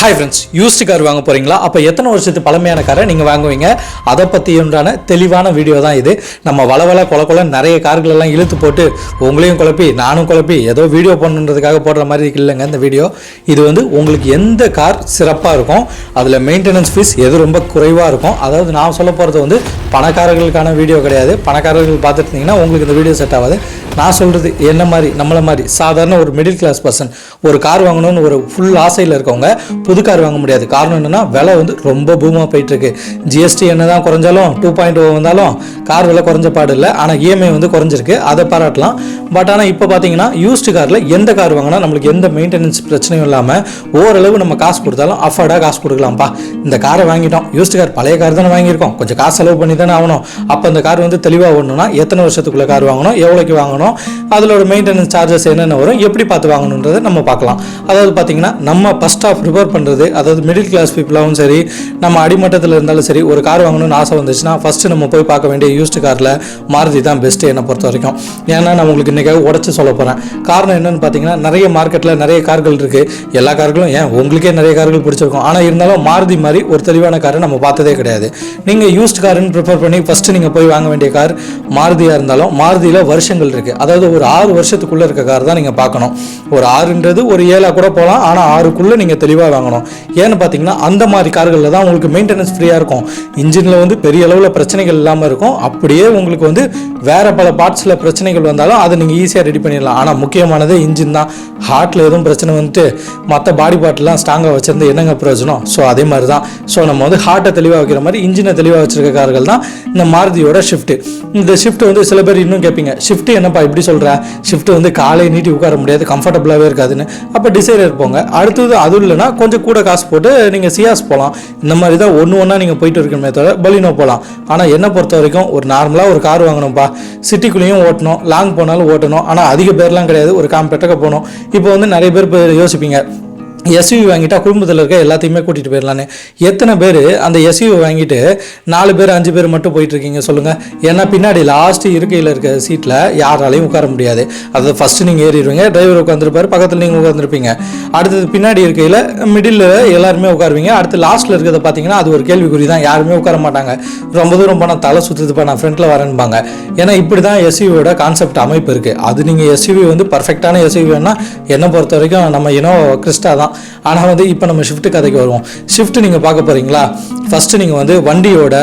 Hi friends used car வாங்க போறீங்களா? அப்போ எத்தனை வருஷத்து பழமையான காரை நீங்கள் வாங்குவீங்க? அதை பற்றி உண்டான தெளிவான வீடியோ தான் இது. நம்ம வளவள கொல கொல நிறைய கார்களெல்லாம் இழுத்து போட்டு உங்களையும் குழப்பி நானும் குழப்பி ஏதோ வீடியோ பண்ணுன்றதுக்காக போடுற மாதிரி இல்லைங்க இந்த வீடியோ இது வந்து உங்களுக்கு எந்த கார் சிறப்பாக இருக்கும்? அதில் மெயின்டெனன்ஸ் ஃபீஸ் எது ரொம்ப குறைவாக இருக்கும்? அதாவது நான் சொல்ல போகிறது வந்து பணக்காரர்களுக்கான வீடியோ கிடையாது. பணக்காரர்கள் பார்த்துட்டு இருந்தீங்கன்னா உங்களுக்கு இந்த வீடியோ செட் ஆகாது. நான் சொல்கிறது என்ன மாதிரி நம்மளை மாதிரி. சாதாரண ஒரு மிடில் கிளாஸ் பர்சன் ஒரு கார் வாங்கணும்னு ஒரு ஃபுல் ஆசையில் இருக்கவங்க புது கார் வாங்க முடியாது. காரணம் என்னென்னா விலை வந்து ரொம்ப பூமாக போயிட்டுருக்கு. ஜிஎஸ்டி என்ன தான் குறைஞ்சாலும் டூ பாயிண்ட் ஓ வந்தாலும் கார் விலை குறைஞ்ச பாடு இல்லை. ஆனால் இஎம்ஐ வந்து குறைஞ்சிருக்கு. அதை பாராட்டலாம். பட் ஆனால் இப்போ பார்த்தீங்கன்னா யூஸ்டு காரில் எந்த கார் வாங்கினா நம்மளுக்கு எந்த மெயின்டெனன்ஸ் பிரச்சனையும் இல்லாமல் ஓரளவு நம்ம காசு கொடுத்தாலும் அஃபோர்டாக காசு கொடுக்கலாம்ப்பா. இந்த காரை வாங்கிட்டோம். யூஸ்டு கார் பழைய கார் தானே வாங்கியிருக்கோம். கொஞ்சம் காசு செலவு பண்ணி தானே ஆகணும். அப்போ அந்த கார் வந்து தெளிவாக ஓடணும்னா எத்தனை வருஷத்துக்குள்ள கார் வாங்கணும்? எவ்வளோக்கு வாங்கணும்? அதிலோட மெயின்டெனன்ஸ் சார்ஜஸ் என்னென்ன வரும் எப்படி பார்த்து வாங்கணுன்றதை நம்ம பார்க்கலாம். அதாவது பார்த்தீங்கன்னா நம்ம ஃபஸ்ட் ஆஃப் ப்ரிப்பேர் பண்ணுறது அதாவது மிடில் கிளாஸ் பீப்புளாகவும் சரி நம்ம அடிமட்டத்தில் இருந்தாலும் சரி ஒரு கார் வாங்கணும்னு ஆசை வந்துச்சுன்னா ஃபஸ்ட்டு நம்ம போய் பார்க்க வேண்டிய யூஸ்டு காரில் மாருதி தான் பெஸ்ட்டு என்னை பொறுத்த வரைக்கும். ஏன்னா நான் உங்களுக்கு இன்றைக்காக உடச்சி சொல்ல போகிறேன் காரணம் என்னென்னு பார்த்தீங்கன்னா நிறைய மார்க்கெட்டில் நிறைய கார்கள் இருக்குது எல்லா கார்களும் ஏன் உங்களுக்கே நிறைய கார்கள் பிடிச்சிருக்கும். ஆனால் இருந்தாலும் மாருதி மாதிரி ஒரு தெளிவான காரை நம்ம பார்த்ததே கிடையாது. நீங்கள் யூஸ்ட் காருன்னு ப்ரிப்பேர் பண்ணி ஃபஸ்ட்டு நீங்கள் போய் வாங்க வேண்டிய கார் மாருதியாக இருந்தாலும் மாருதியில் வருஷங்கள் இருக்குது அதாவது ஒரு ஆறு வருஷத்துக்குள்ளே இருக்க கார் தான் நீங்கள் பார்க்கணும். ஒரு ஆறுன்றது ஒரு ஏழாக கூட போகலாம். ஆனால் ஆறுக்குள்ளே நீங்கள் தெளிவாக வாங்கணும். ஏன்னு பார்த்தீங்கன்னா அந்த மாதிரி கார்களில் தான் உங்களுக்கு மெயின்டெனன்ஸ் ஃப்ரீயாக இருக்கும். இன்ஜினில் வந்து பெரிய அளவில் பிரச்சனைகள் இல்லாமல் இருக்கும். அப்படியே உங்களுக்கு வந்து வேறு பல பார்ட்ஸில் பிரச்சனைகள் வந்தாலும் அதை நீங்கள் ஈஸியாக ரெடி பண்ணிடலாம். ஆனால் முக்கியமானது இன்ஜின் தான். ஹார்ட்டில் எதுவும் பிரச்சனை வந்துட்டு மற்ற பாடி பார்ட்லாம் ஸ்ட்ராங்காக வச்சுருந்து என்னங்க பிரயோஜனம்? ஸோ அதே மாதிரி தான் ஸோ நம்ம வந்து ஹார்ட்டை தெளிவாக வைக்கிற மாதிரி இன்ஜினை தெளிவாக வச்சிருக்க கார்கள் தான் இந்த மாருதியோட ஷிஃப்ட்டு இந்த ஷிஃப்ட் வந்து சில பேர் இன்னும் கேட்பீங்க. ஷிஃப்ட் என்னப்பா இப்படி சொல்கிற ஷிஃப்ட் வந்து காலை நீட்டி உட்கார முடியாது கம்ஃபர்டபுளாகவே இருக்காதுன்னு. அப்போ டிசைனர் போங்க அடுத்தது அதுவும் இல்லைன்னா கொஞ்சம் கூட காசு போட்டு நீங்கள் சியாஸ் போகலாம் இந்த மாதிரி தான் ஒன்று ஒன்றா நீங்கள் போயிட்டு இருக்கணுமே தவிர பலினோ போகலாம் ஆனால் என்னை பொறுத்த வரைக்கும் ஒரு நார்மலாக ஒரு கார் வாங்கணும்ப்பா சிட்டிக்குள்ளேயும் ஓட்டணும் லாங் போனாலும் ஓட்டணும். ஆனால் அதிக பேர்லாம் கிடையாது. ஒரு காம்பெட்டாக போகணும். இப்போ வந்து நிறைய பேர் யோசிப்பீங்க எஸ்யூவி வாங்கிட்டா குடும்பத்தில் இருக்க எல்லாத்தையுமே கூட்டிகிட்டு போயிடலான்னு. எத்தனை பேர் அந்த எஸ்யூவி வாங்கிட்டு நாலு பேர் அஞ்சு பேர் மட்டும் போயிட்டு இருக்கீங்க சொல்லுங்கள் ஏன்னா பின்னாடி லாஸ்ட் இருக்கையில் இருக்க சீட்டில் யாராலையும் உட்கார முடியாது. அதாவது ஃபஸ்ட்டு நீங்கள் ஏறிடுவீங்க டிரைவர் உட்காந்துருப்பாரு பக்கத்தில் நீங்கள் உட்காந்துருப்பீங்க அடுத்தது பின்னாடி இருக்கையில் மிடில் எல்லாருமே உட்காருவீங்க. அடுத்து லாஸ்ட்டில் இருக்கிறத பார்த்தீங்கன்னா அது ஒரு கேள்விக்குறி தான். யாருமே உட்கார மாட்டாங்க. ரொம்ப தூரம் போனால் தலை சுற்றுதுப்பா நான் ஃப்ரண்ட்டில் வரேன்பாங்க. ஏன்னா இப்படி தான் எஸ்யூவியோட கான்செப்ட் அமைப்பு இருக்குது அது நீங்கள் எஸ்யூவி வந்து பர்ஃபெக்டான எஸ்யூவி வேணால் என்னை பொறுத்த வரைக்கும் நம்ம இனோ கிறிஸ்டா தான். ஆனால் வந்து இப்போ நம்ம ஷிஃப்ட் கதைக்கு வருவோம். ஷிஃப்ட் நீங்கள் பார்க்க போகிறீங்களா ஃபஸ்ட்டு நீங்கள் வந்து வண்டியோட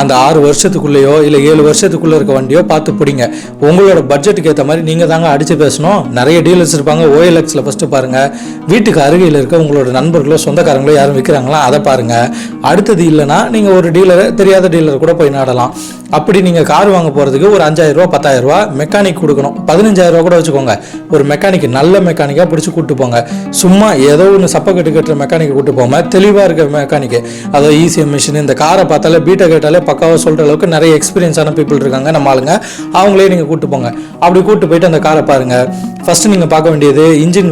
அந்த ஆறு வருஷத்துக்குள்ளேயோ இல்லை ஏழு வருஷத்துக்குள்ளே இருக்க வண்டியோ பார்த்து பிடிங்க. உங்களோட பட்ஜெட்டுக்கு ஏற்ற மாதிரி நீங்கள் தாங்க அடித்து பேசணும். நிறைய டீலர்ஸ் இருப்பாங்க. ஓஎல்எக்ஸில் ஃபஸ்ட்டு பாருங்கள் வீட்டுக்கு அருகில் இருக்க உங்களோட நண்பர்களோ சொந்தக்காரங்களோ யாரும் விற்கிறாங்களா அதை பாருங்கள் அடுத்தது இல்லைன்னா நீங்கள் ஒரு டீலரை தெரியாத டீலர் கூட போய் நாடலாம். அப்படி நீங்கள் கார் வாங்க போகிறதுக்கு ஒரு அஞ்சாயிரரூவா பத்தாயிரரூவா மெக்கானிக் கொடுக்கணும். பதினஞ்சாயிரரூவா கூட வச்சுக்கோங்க. ஒரு மெக்கானிக் நல்ல மெக்கானிக்காக பிடிச்சி கூப்பிட்டு போங்க. சும்மா ஏதோ ஒன்று சப்ப கட்டு கட்டுற மெக்கானிக்கை கூட்டு போகாம தெளிவாக இருக்க மெக்கானிக்கு அதாவது ஈசிஎம் மிஷின் இந்த காரை பார்த்தாலே பீட்டை கேட்டாலே பக்காவாக சொல்கிற அளவுக்கு நிறைய எக்ஸ்பீரியன்ஸான பீப்புள் இருக்காங்க நம்ம ஆளுங்க. அவங்களே நீங்கள் கூட்டு போங்க. அப்படி கூட்டு போயிட்டு அந்த காரை பாருங்கள் ஃபஸ்ட்டு நீங்கள் பார்க்க வேண்டியது இன்ஜின்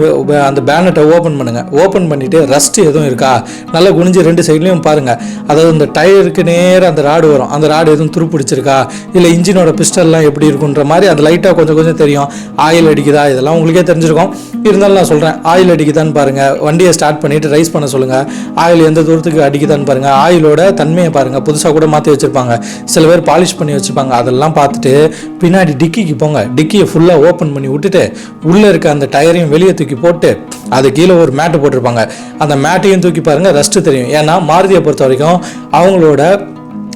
அந்த பேனட்டை ஓப்பன் பண்ணுங்கள் ஓப்பன் பண்ணிவிட்டு ரஸ்ட் எதுவும் இருக்கா? நல்லா குனிஞ்சு ரெண்டு சைட்லேயும் பாருங்கள் அதாவது இந்த டயருக்கு நேராக அந்த ராடு வரும். அந்த ராடு எதுவும் துருப்பிடிச்சிருக்கா? இல்லை இன்ஜினோட பிஸ்டல்லாம் எப்படி இருக்குன்ற மாதிரி அது லைட்டாக கொஞ்சம் கொஞ்சம் தெரியும். ஆயில் அடிக்குதா? இதெல்லாம் உங்களுக்கே தெரிஞ்சிருக்கும். இருந்தாலும் நான் சொல்கிறேன் ஆயில் அடிக்குதான்னு பாருங்கள் வண்டியை ஸ்டார்ட் பண்ணிவிட்டு ரைஸ் பண்ண சொல்லுங்கள் ஆயில் எந்த தூரத்துக்கு அடிக்குதான்னு பாருங்கள் ஆயிலோட தன்மையை பாருங்கள் புதுசாக கூட மாற்றி வச்சுருப்பாங்க. சில பேர் பாலிஷ் பண்ணி வச்சுருப்பாங்க. அதெல்லாம் பார்த்துட்டு பின்னாடி டிக்கிக்கு போங்க. டிக்கியை ஃபுல்லாக ஓப்பன் பண்ணி விட்டுட்டு உள்ளே இருக்க அந்த டயரையும் வெளியே தூக்கி போட்டு அது கீழே ஒரு மேட்டு போட்டிருப்பாங்க. அந்த மேட்டையும் தூக்கி பாருங்கள் ரெஸ்ட்டு தெரியும். ஏன்னா மாருதியை பொறுத்த வரைக்கும் அவங்களோட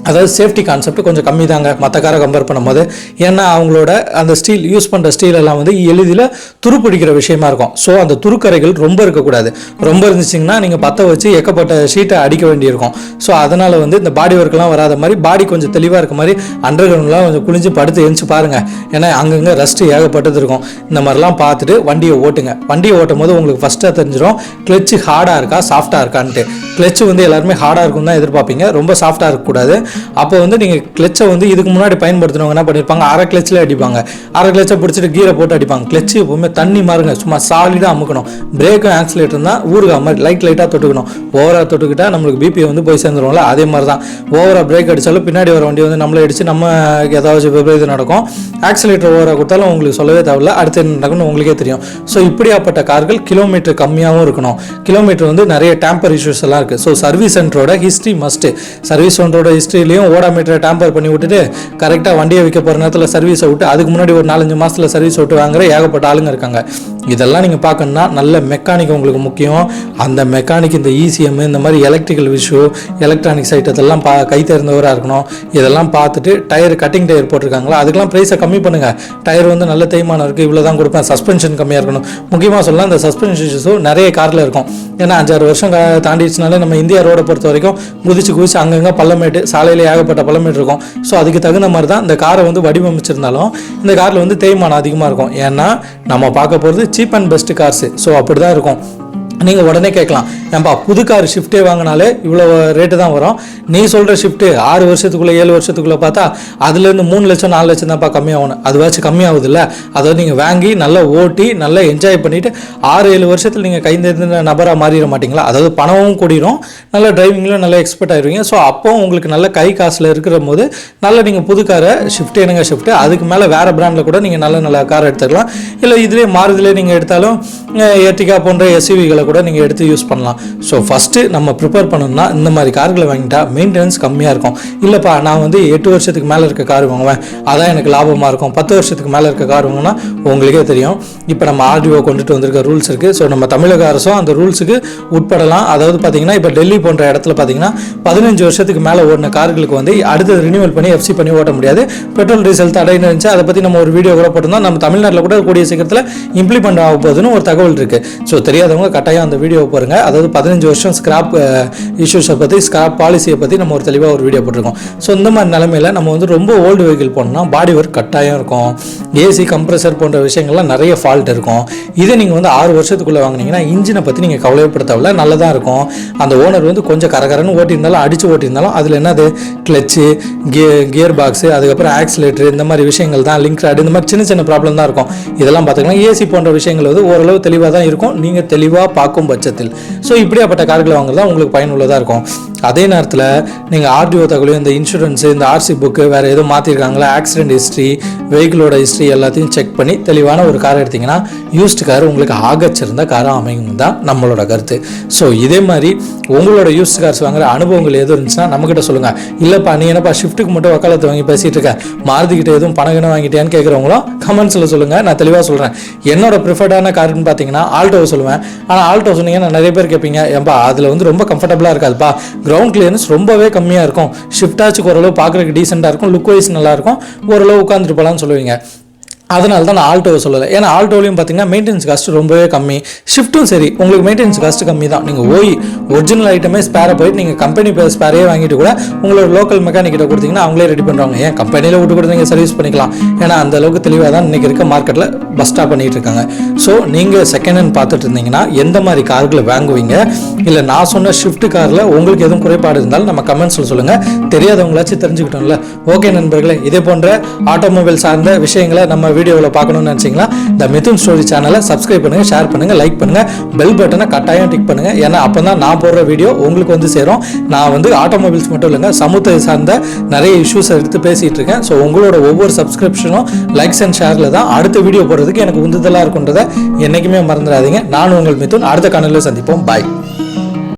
அதாவது சேஃப்டி கான்செப்ட் கொஞ்சம் கம்மி தாங்க மற்ற காரை கம்பேர் பண்ணும்போது. ஏன்னா அவங்களோட அந்த ஸ்டீல் யூஸ் பண்ணுற ஸ்டீல் எல்லாம் வந்து எளிதில் துருப்பிடிக்கிற விஷயமா இருக்கும். ஸோ அந்த துருக்கரைகள் ரொம்ப இருக்கக்கூடாது. ரொம்ப இருந்துச்சிங்கன்னா நீங்கள் பற்ற வச்சு எக்கப்பட்ட ஷீட்டை அடிக்க வேண்டியிருக்கும். ஸோ அதனால் வந்து இந்த பாடி ஒர்க்லாம் வராத மாதிரி பாடி கொஞ்சம் தெளிவாக இருக்க மாதிரி அண்டர் கிரவுண்ட்லாம் கொஞ்சம் குளிஞ்சு படுத்து எழுந்து பாருங்கள் ஏன்னா அங்கங்கே ரஸ்ட்டு ஏகப்பட்டது இருக்கும். இந்த மாதிரிலாம் பார்த்துட்டு வண்டியை ஓட்டுங்க. வண்டியை ஓட்டும் போது உங்களுக்கு ஃபஸ்ட்டாக தெரிஞ்சிடும் கிளச்சு ஹார்டாக இருக்கா சாஃப்டாக இருக்கான்ட்டு. கிளச்சு வந்து எல்லாருமே ஹார்டாக இருக்கும் தான் எதிர்பார்ப்பீங்க. ரொம்ப சாஃப்டாக இருக்கக்கூடாது. அப்போ வந்து நீங்கள் கிளச்சை வந்து இதுக்கு முன்னாடி பயன்படுத்தினவங்க என்ன பண்ணியிருப்பாங்க அரை கிளச்சில் அடிப்பாங்க. அரை கிளச்சை பிடிச்சிட்டு கீரை போட்டு அடிப்பாங்க. கிளச்சு எப்பவுமே தண்ணி மாறுங்க. சும்மா சாலிடாக அமுக்கணும். பிரேக்கும் ஆக்சிலேட்டர் தான் ஊருகா மாதிரி லைட் லைட்டாக தொட்டுக்கணும். ஓவராக தொட்டுக்கிட்டா நம்மளுக்கு பிபி வந்து போய் சேர்ந்துருவோம்ல அதே மாதிரி தான் ஓவராக பிரேக் அடித்தாலும் பின்னாடி வர வண்டி வந்து நம்மளை அடித்து நம்ம ஏதாவது விபரீதம் நடக்கும். ஆக்சிலேட்டர் ஓவராக கொடுத்தாலும் உங்களுக்கு சொல்லவே தேவையில்ல. அடுத்து என்ன நடக்கும்னு உங்களுக்கே தெரியும். ஸோ இப்படியாப்பட்ட கார்கள் கிலோமீட்டர் கம்மியாகவும் இருக்கணும். கிலோமீட்டர் வந்து நிறைய டேம்பர் இஷ்யூஸ் எல்லாம் இருக்குது ஸோ சர்வீஸ் சென்டரோட ஹிஸ்ட்ரி மஸ்ட்டு சர்வீஸ் சென்டரோட ஹிஸ்ட்ரி ஹிஸ்ட்ரிலையும் ஓடாமீட்டரை டேம்பர் பண்ணி விட்டுட்டு கரெக்டாக வண்டியை விற்க போகிற நேரத்தில் சர்வீஸை விட்டு அதுக்கு முன்னாடி ஒரு நாலஞ்சு மாதத்தில் சர்வீஸ் விட்டு வாங்குற ஏகப்பட்ட ஆளுங்க இருக்காங்க. இதெல்லாம் நீங்கள் பார்க்கணுன்னா நல்ல மெக்கானிக் உங்களுக்கு முக்கியம். அந்த மெக்கானிக் இந்த இசிஎம் இந்த மாதிரி எலக்ட்ரிக்கல் விஷயம் எலக்ட்ரானிக்ஸ் ஐட்டத்தெல்லாம் பா கை தேர்ந்தவராக இருக்கணும். இதெல்லாம் பார்த்துட்டு டயர் கட்டிங் டயர் போட்டிருக்காங்களா? அதுக்கெல்லாம் ப்ரைஸை கம்மி பண்ணுங்கள் டயர் வந்து நல்ல தேய்மானம் இருக்குது இவ்வளோ தான் கொடுப்பேன். சஸ்பென்ஷன் கம்மியாக இருக்கணும். முக்கியமாக சொல்லலாம் இந்த சஸ்பென்ஷன் இஷ்யூஸும் நிறைய காரில் இருக்கும். ஏன்னா அஞ்சாறு வருஷம் தாண்டிடுச்சுனாலே நம்ம இந்தியா ரோடை பொறுத்த வரைக்கும் குதிச்சு குதிச்சு அங்கங்கே பள்ளமேட்டு சாலையில் ஏகப்பட்ட பள்ளமேட்டு இருக்கும். ஸோ அதுக்கு தகுந்த மாதிரி தான் இந்த காரை வந்து வடிவமைச்சிருந்தாலும் இந்த காரில் வந்து தேய்மானம் அதிகமாக இருக்கும். ஏன்னா நம்ம பார்க்க போகிறது cheap and best cars so அப்படி தான் இருக்கும். நீங்கள் உடனே கேட்கலாம். நம்ம புது கார் ஷிஃப்ட்டே வாங்கினாலே இவ்வளோ ரேட்டு தான் வரும். நீ சொல்கிற ஷிஃப்ட்டு ஆறு வருஷத்துக்குள்ளே ஏழு வருஷத்துக்குள்ளே பார்த்தா அதுலேருந்து மூணு லட்சம் நாலு லட்சம் தான்ப்பா கம்மியாகணும் அதுவாச்சும் கம்மியாகுதுல்ல. அதாவது நீங்கள் வாங்கி நல்லா ஓட்டி நல்லா என்ஜாய் பண்ணிவிட்டு ஆறு ஏழு வருஷத்தில் நீங்கள் கைந்தெழுந்த நபராக மாறிட மாட்டிங்களா? அதாவது பணமும் கூடிரும் நல்லா டிரைவிங்லையும் நல்லா எக்ஸ்பர்ட் ஆயிடுவீங்க ஸோ அப்போ உங்களுக்கு நல்ல கை காசில் இருக்கிற போது நல்ல நீங்கள் புது காரை ஷிஃப்ட் என்னங்க ஷிஃப்ட்டு அதுக்கு மேலே வேறு பிராண்டில் கூட நீங்கள் நல்ல நல்ல கார் எடுத்துக்கலாம். இல்லை இதுலேயே மாறுதிலே நீங்கள் எடுத்தாலும் ஏர்டிகா போன்ற எஸ்யூவிகளை கூட நீங்கள் எடுத்து யூஸ் பண்ணலாம். ஸோ ஃபஸ்ட்டு நம்ம ப்ரிப்பேர் பண்ணணும்னா இந்த மாதிரி கார்களை வாங்கிட்டா மெயின்டெனன்ஸ் கம்மியாக இருக்கும். இல்லைப்பா நான் வந்து எட்டு வருஷத்துக்கு மேலே இருக்க கார் வாங்குவேன். அதான் எனக்கு லாபமாக இருக்கும். பத்து வருஷத்துக்கு மேலே இருக்க கார் வாங்கினா உங்களுக்கே தெரியும். இப்போ நம்ம ஆர்டிஓ கொண்டுட்டு வந்திருக்க ரூல்ஸ் இருக்குது ஸோ நம்ம தமிழக அரசும் அந்த ரூல்ஸுக்கு உட்படலாம். அதாவது பார்த்தீங்கன்னா இப்போ டெல்லி போன்ற இடத்துல பார்த்தீங்கன்னா பதினஞ்சு வருஷத்துக்கு மேலே ஓடின கார்களுக்கு வந்து அடுத்தது ரினியூவல் பண்ணி எஃப்சி பண்ணி ஓட்ட முடியாது. பெட்ரோல் டீசல் தடைன்னு இருந்துச்சு. அதை பற்றி நம்ம ஒரு வீடியோ கூட போட்டிருந்தோம். நம்ம தமிழ்நாட்டில் கூட கூடிய சீக்கிரத்தில் இம்ப்ளிமெண்ட் ஆக போகுதுன்னு ஒரு தகவல் இருக்குது ஸோ தெரியாதவங்க கட்டாயம் அந்த வீடியோ பாருங்கள் அதாவது பதினஞ்சு வருஷம் ஸ்கிராப் இஷ்யூஸை பற்றி ஸ்கிராப் பாலிசியை பற்றி நம்ம ஒரு தெளிவாக ஒரு வீடியோ போட்டிருக்கோம். ஸோ இந்த மாதிரி நிலமையில நம்ம வந்து ரொம்ப ஓல்டு வெஹிக்கிள் போனோம்னா பாடி ஒர்க் கட்டாயம் இருக்கும். ஏசி கம்ப்ரஸர் போன்ற விஷயங்கள்லாம் நிறைய ஃபால்ட் இருக்கும். இதை நீங்கள் வந்து ஆறு வருஷத்துக்குள்ளே வாங்குனீங்கன்னா இன்ஜினை பற்றி நீங்கள் கவலைப்படுத்தவில்லை நல்லதாக இருக்கும். அந்த ஓனர் வந்து கொஞ்சம் கரகரன்னு ஓட்டியிருந்தாலும் அடித்து ஓட்டியிருந்தாலும் அதில் என்னது? கிளச்சு கே கியர் பாக்ஸு அதுக்கப்புறம் ஆக்சிலேட்டர் இந்த மாதிரி விஷயங்கள் தான் லிங்க் ராடு இந்த மாதிரி சின்ன சின்ன ப்ராப்ளம் தான் இருக்கும். இதெல்லாம் பார்த்துக்கலாம். ஏசி போன்ற விஷயங்கள் வந்து ஓரளவு தெளிவாக தான் இருக்கும். நீங்கள் தெளிவாக பார்க்கும் பட்சத்தில். ஸோ இப்படியாப்பட்ட கார்களை வாங்குறது தான் உங்களுக்கு பயனுள்ளதாக இருக்கும். அதே நேரத்தில் நீங்கள் ஆர்டிஓ தகவலையும் இந்த இன்சூரன்ஸு இந்த ஆர்சி புக்கு வேறு எதுவும் மாற்றிருக்காங்களா ஆக்சிடென்ட் ஹிஸ்ட்ரி வெஹிக்கிளோட ஹிஸ்ட்ரி எல்லாத்தையும் செக் பண்ணி தெளிவான ஒரு கார் எடுத்தீங்கன்னா யூஸ்டு கார் உங்களுக்கு ஆகச்சிருந்த காராக அமையும் தான் நம்மளோட கருத்து. ஸோ இதே மாதிரி உங்களோட யூஸ்டு கார்ஸ் வாங்குற அனுபவங்கள் எதுவும் இருந்துச்சுன்னா நம்மக்கிட்ட சொல்லுங்கள் இல்லைப்பா நீ என்னப்பா ஷிஃப்ட்டுக்கு மட்டும் வக்காலத்தை வாங்கி பேசிகிட்டு இருக்க? மாறுதிக்கிட்ட எதுவும் பணம் கிணம் வாங்கிட்டியான்னு கேட்குறவங்களும் கமெண்ட்ஸில் சொல்லுங்கள் நான் தெளிவாக சொல்கிறேன் என்னோட ப்ரிஃபர்டான காருன்னு பார்த்தீங்கன்னா ஆல்டோவை சொல்லுவேன். ஆனால் ஆல்டோ சொன்னீங்கன்னா நிறைய பேர் கேட்பீங்க ஏன்பா அதில் வந்து ரொம்ப கம்ஃபர்டபுளாக இருக்காதுப்பா. கிரவுண்ட் கிளியரன்ஸ் ரொம்பவே கம்மியாக இருக்கும். ஷிஃப்டாச்சுக்கு ஓரளவு பார்க்குறதுக்கு டீசெண்டாக இருக்கும். லுக் வைஸ் நல்லா இருக்கும். ஓரளவு உட்காந்துட்டு போகலான்னு சொல்லுவீங்க. அதனால தான் நான் ஆல்டோவை சொல்லலை. ஏன்னா ஆல்டோலையும் பார்த்தீங்கன்னா மெயின்டெனன்ஸ் காஸ்ட் ரொம்பவே கம்மி. ஷிஃப்ட்டும் சரி உங்களுக்கு மெயின்டெனன்ஸ் காஸ்ட் கம்மி தான் நீங்கள் ஓய் ஒரிஜினல் ஐட்டமே ஸ்பேரை போயிட்டு நீங்கள் கம்பெனி ஸ்பேரையே வாங்கிட்டு கூட உங்களோட லோக்கல் மெக்கானிக்கிட்ட கொடுத்தீங்கன்னா அவங்களே ரெடி பண்ணுவாங்க ஏன் கம்பெனியில் விட்டு கூட நீங்கள் சர்வீஸ் பண்ணிக்கலாம். ஏன்னா அந்த அளவுக்கு தெளிவாக தான் இன்றைக்கி இருக்க மார்க்கெட்டில் பஸ்ட்டாக பண்ணிட்டு இருக்காங்க. ஸோ நீங்கள் செகண்ட் ஹேண்ட் பார்த்துட்டு இருந்தீங்கன்னா எந்த மாதிரி கார்களை வாங்குவீங்க? இல்லை நான் சொன்ன ஷிஃப்ட் காரில் உங்களுக்கு எதுவும் குறைபாடு இருந்தாலும் நம்ம கமெண்ட்ஸில் சொல்லுங்கள் தெரியாதவங்களாச்சும் தெரிஞ்சுக்கிட்டோம்ல. ஓகே நண்பர்களே இதே போன்ற ஆட்டோமொபைல் சார்ந்த விஷயங்களை நம்ம வீடியோவில் பார்க்கணும்னு நினச்சிங்களா இந்த மிதுன் ஸ்டோரி சேனலை சப்ஸ்கிரைப் பண்ணுங்கள் ஷேர் பண்ணுங்கள் லைக் பண்ணுங்கள் பெல் பட்டனை கட்டாயம் டிக் பண்ணுங்கள் ஏன்னா அப்போ தான் நான் போடுற வீடியோ உங்களுக்கு வந்து சேரும். நான் வந்து ஆட்டோமொபைல்ஸ் மட்டும் இல்லைங்க சமூகத்தை சார்ந்த நிறைய இஷ்யூஸ் எடுத்து பேசிகிட்டு இருக்கேன். ஸோ உங்களோட ஒவ்வொரு சப்ஸ்கிரிப்ஷனும் லைக்ஸ் அண்ட் ஷேரில் தான் அடுத்த வீடியோ போடுறதுக்கு எனக்கு உந்துதலாக இருக்குன்றதை என்றைக்குமே மறந்துடாதீங்க. நான் உங்கள் மிதுன் அடுத்த கணலில் சந்திப்போம். பாய்